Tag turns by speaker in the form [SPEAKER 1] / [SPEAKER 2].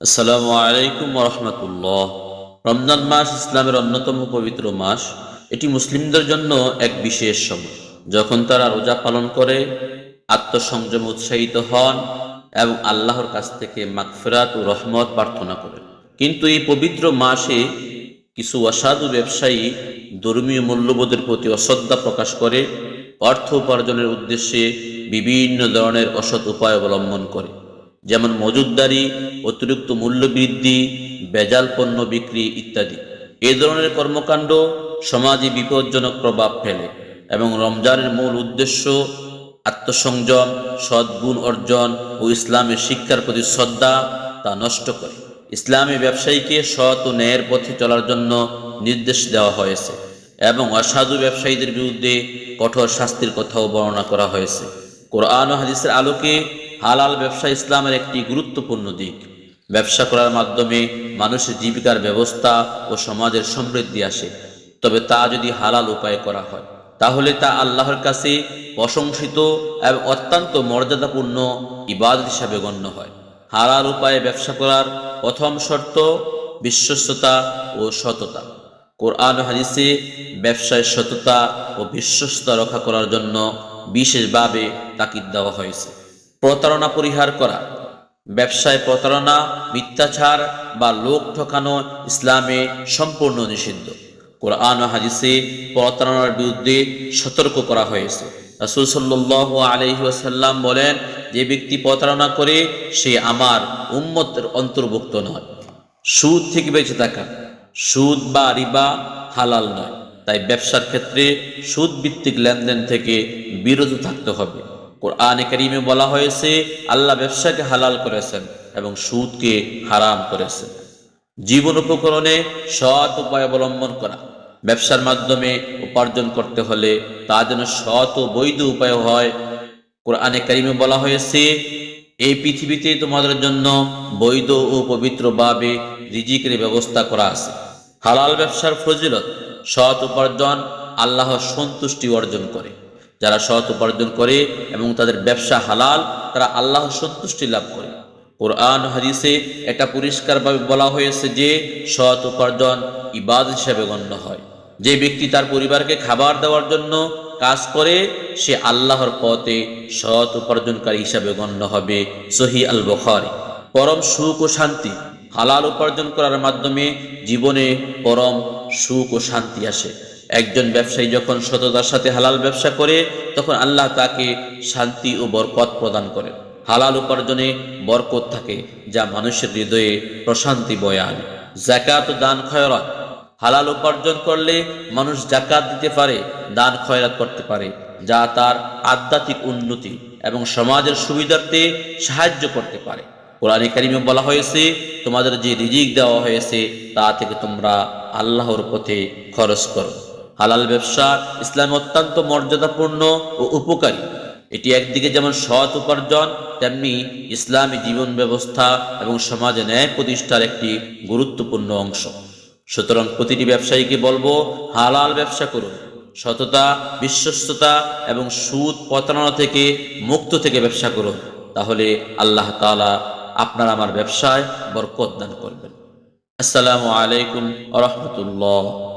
[SPEAKER 1] আসসালামু আলাইকুম রহমতুল্লাহ। রমজান মাস ইসলামের অন্যতম পবিত্র মাস। এটি মুসলিমদের জন্য এক বিশেষ সময়, যখন তারা রোজা পালন করে, আত্মসংযম উৎসাহিত হন এবং আল্লাহর কাছ থেকে মাগফিরাত ও রহমত প্রার্থনা করেন। কিন্তু এই পবিত্র মাসে কিছু অসাধু ব্যবসায়ী ধর্মীয় মূল্যবোধের প্রতি অশ্রদ্ধা প্রকাশ করে, অর্থ উপার্জনের উদ্দেশ্যে বিভিন্ন ধরনের অসৎ উপায় অবলম্বন করে। যেমন মজুদদারি অতিরিক্ত মূল্য বৃদ্ধি বেজাল পণ্য বিক্রি ইত্যাদি। এ ধরনের কর্মকাণ্ড সমাজে বিপজ্জনক প্রভাব ফেলে এবং রমজানের মূল উদ্দেশ্য আত্মসংযম, সদ্গুণ অর্জন ও ইসলামের শিক্ষার প্রতি শ্রদ্ধা তা নষ্ট করে। ইসলামী ব্যবসায়ীকে সৎ ও ন্যায়ের পথে চলার জন্য নির্দেশ দেওয়া হয়েছে এবং অসাধু ব্যবসায়ীদের বিরুদ্ধে কঠোর শাস্তির কথাও বর্ণনা করা হয়েছে। কোরআন ও হাদিসের আলোকে হালাল ব্যবসা ইসলামের একটি গুরুত্বপূর্ণ দিক। ব্যবসা করার মাধ্যমে মানুষের জীবিকার ব্যবস্থা ও সমাজের সমৃদ্ধি আসে। তবে তা যদি হালাল উপায়ে করা হয়, তাহলে তা আল্লাহর কাছে প্রশংসিত এবং অত্যন্ত মর্যাদাপূর্ণ ইবাদত হিসাবে গণ্য হয়। হালাল উপায়ে ব্যবসা করার প্রথম শর্ত বিশ্বস্ততা ও সততা। কোরআন হাদিসে ব্যবসায় সততা ও বিশ্বস্ততা রক্ষা করার জন্য বিশেষভাবে তাকিদ দেওয়া হয়েছে। প্রতারণা পরিহার করা, ব্যবসায় প্রতারণা, মিথ্যাচার বা লোক ঠকানো ইসলামে সম্পূর্ণ নিষিদ্ধ। কোরআন ও হাদিসে প্রতারণার বিরুদ্ধে সতর্ক করা হয়েছে। রাসূল সাল্লাল্লাহু আলাইহি ওয়াসাল্লাম বলেন, যে ব্যক্তি প্রতারণা করে, সে আমার উম্মতের অন্তর্ভুক্ত নয়। সুদ থেকে বেঁচে থাকা, সুদ বা রিবা হালাল নয়। তাই ব্যবসার ক্ষেত্রে সুদ ভিত্তিক লেনদেন থেকে বিরত থাকতে হবে। কোরআনে কারিমে বলা হয়েছে, আল্লাহ ব্যবসাকে হালাল করেছেন এবং সুদকে হারাম করেছেন। জীবন উপকরণে সৎ উপায় অবলম্বন করা, ব্যবসার মাধ্যমে উপার্জন করতে হলে তা যেন সৎ ও বৈধ উপায় হয়। কোরআনে কারিমে বলা হয়েছে, এই পৃথিবীতে তোমাদের জন্য বৈধ ও পবিত্রভাবে রিজিকের ব্যবস্থা করা আছে। হালাল ব্যবসার ফজিলত, সৎ উপার্জন আল্লাহর সন্তুষ্টি অর্জন করে। যারা সৎ উপার্জন করে এবং তাদের ব্যবসা হালাল, তারা আল্লাহর সন্তুষ্টি লাভ করে। কোরআন হাদিসে এটা পরিষ্কারভাবে বলা হয়েছে যে, সৎ উপার্জন ইবাদ হিসাবে গণ্য হয়। যে ব্যক্তি তার পরিবারকে খাবার দেওয়ার জন্য কাজ করে, সে আল্লাহর পথে সৎ উপার্জনকারী হিসাবে গণ্য হবে, সহি আল বখারি। পরম সুখ ও শান্তি, হালাল উপার্জন করার মাধ্যমে জীবনে পরম সুখ ও শান্তি আসে। একজন ব্যবসায়ী যখন সততার সাথে হালাল ব্যবসা করে, তখন আল্লাহ তাকে শান্তি ও বরকত প্রদান করেন। হালাল উপার্জনে বরকত থাকে, যা মানুষের হৃদয়ে প্রশান্তি বয়ে আনে। জাকাত দান খয়রাত। হালাল উপার্জন করলে মানুষ জাকাত দিতে পারে, দান খয়রাত করতে পারে, যা তার আধ্যাত্মিক উন্নতি এবং সমাজের সুবিধার্থে সাহায্য করতে পারে। কোরআন কারিমে বলা হয়েছে, তোমাদের যে রিজিক দেওয়া হয়েছে, তা থেকে তোমরা আল্লাহর পথে খরচ করো। হালাল ব্যবসা, ইসলামে অত্যন্ত মর্যাদাপূর্ণ ও উপকারী। এটি একদিকে যেমন সৎ উপার্জন, তেমনি ইসলামী জীবন ব্যবস্থা এবং সমাজে ন্যায় প্রতিষ্ঠার একটি গুরুত্বপূর্ণ অংশ। সুতরাং প্রতিটি ব্যবসায়ীকে বলব, হালাল ব্যবসা করুন। সততা, বিশ্বস্ততা এবং সুদ প্রতারণা থেকে মুক্ত থেকে ব্যবসা করুন। তাহলে আল্লাহ তাআলা আপনার আমার ব্যবসায় বরকত দান করবেন। আসসালামু আলাইকুম রহমতুল্লাহ।